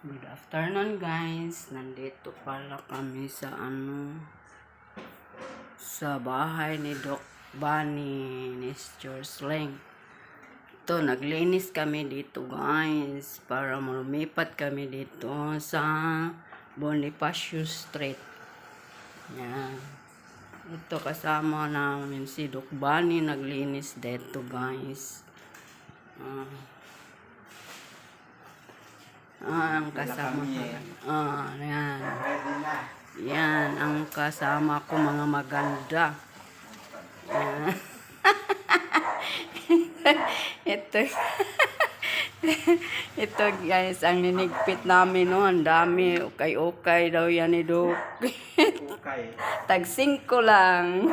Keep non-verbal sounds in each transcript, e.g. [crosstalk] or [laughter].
Good afternoon guys. Nandito pala kami sa ano sa bahay ni Doc Bunny ni Sling. Ito, naglinis kami dito guys para lumipat kami dito sa Bonifacio Street. Yan. Ito kasama namin si Doc Bunny naglinis dito guys. Ah. Ah, ang kasama ko. Ah, yan. Yan, ang kasama ko mga maganda. Yan. [laughs] ito. [laughs] ito guys, ang ninigpit namin no, ang dami. Okay-okay daw yan ni Dok. Okay. [laughs] Tag 5 lang.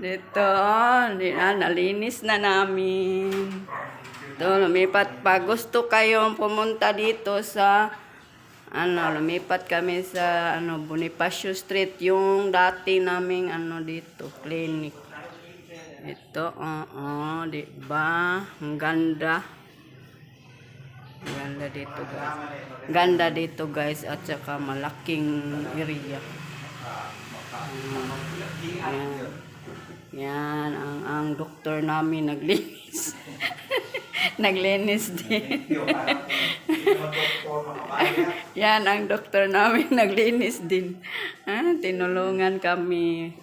Dito, oh, nalinis na namin. Ito, lumipat pa. Gusto kayong pumunta dito sa, ano, lumipat kami sa, ano, Bonifacio Street, yung dati naming, ano, dito, clinic. Ito, oo, di ba? Ang ganda. Ganda dito, guys. Ganda dito, guys, at saka malaking area. Yan. Yan, ang, ang doktor namin naglinis. [laughs] naglinis din. [laughs] Yan, ang doktor namin [laughs] naglinis din. Ah, tinulungan kami.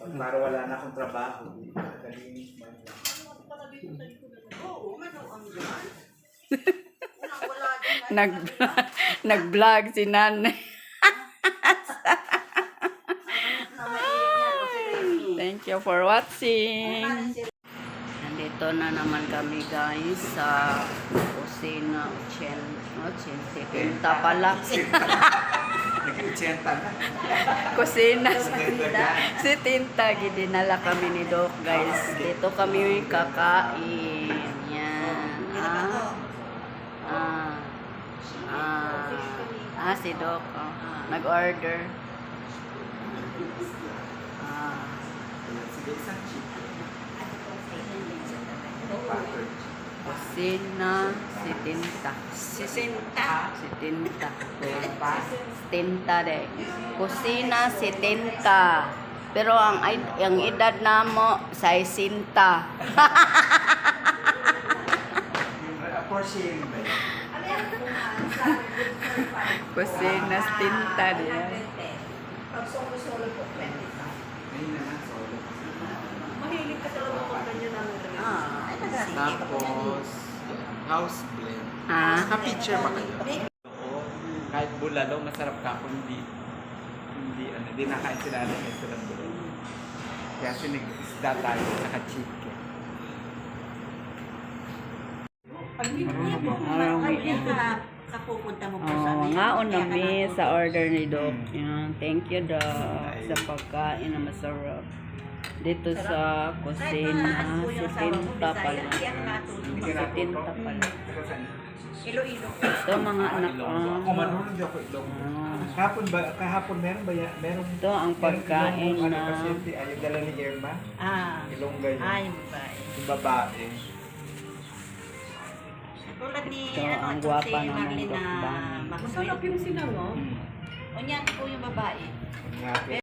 Pag para wala na akong trabaho. [laughs] Nag, nag-vlog si nanay. Thank you for watching. Nandito na naman kami guys sa kusina. Chen, oh, Chen, [laughs] si Tinta pala. Nag-80 na. kusina si Tinta. Si Tinta, gidinala kami ni Doc guys. Dito kami kakain. Yan. Ah. Ah. Ah. Ah, si Doc. Oh. Nag-order. Ah. Sige, isang chip. Butter. Kusina si Tinta. Si Tinta. Si Tinta. Tinta [laughs] de. Kusina si Tinta. Pero ang ang edad namo sa Sinta. For sharing ba yun? Kusina si Tinta de. Pag solo-solo po, 25. Ngayon na lang, solo. Mahilig ka talaga kung ganyan ang Ah. Tapos, house blend. Ah. Naka-picture ba kayo? Oo. Kahit bulalo, masarap ka kung hindi, hindi, ano, hindi nakain sila ng restaurant doon. Kaya sinig-isda tayo, naka-chicken. Pag hindi mo yan, Marami. pag yan ka, sa pupunta mo po sa Oh, amin. ngaon na Kaya mi na- sa order ni Doc. Yan. Thank you, Doc, sa pagkain na masarap. Dito sa kusina, ano si Tinta pala. Si Tinta pala. Iloilo. Ito mga anak ko. Ako marunong di ako itlog. Ah. Kahapon ba, kahapon meron ba? Meron Ito ang pagkain Yung na Ano, pasyente, ay, dala ni Irma, Ah. ilongga yun. Ah, yung babae. Yung babae. Tulad ni, Ito, ano, ang gwapa si naman Bang. Maxwell. yung sinango. Hmm. O niyan po yung babae.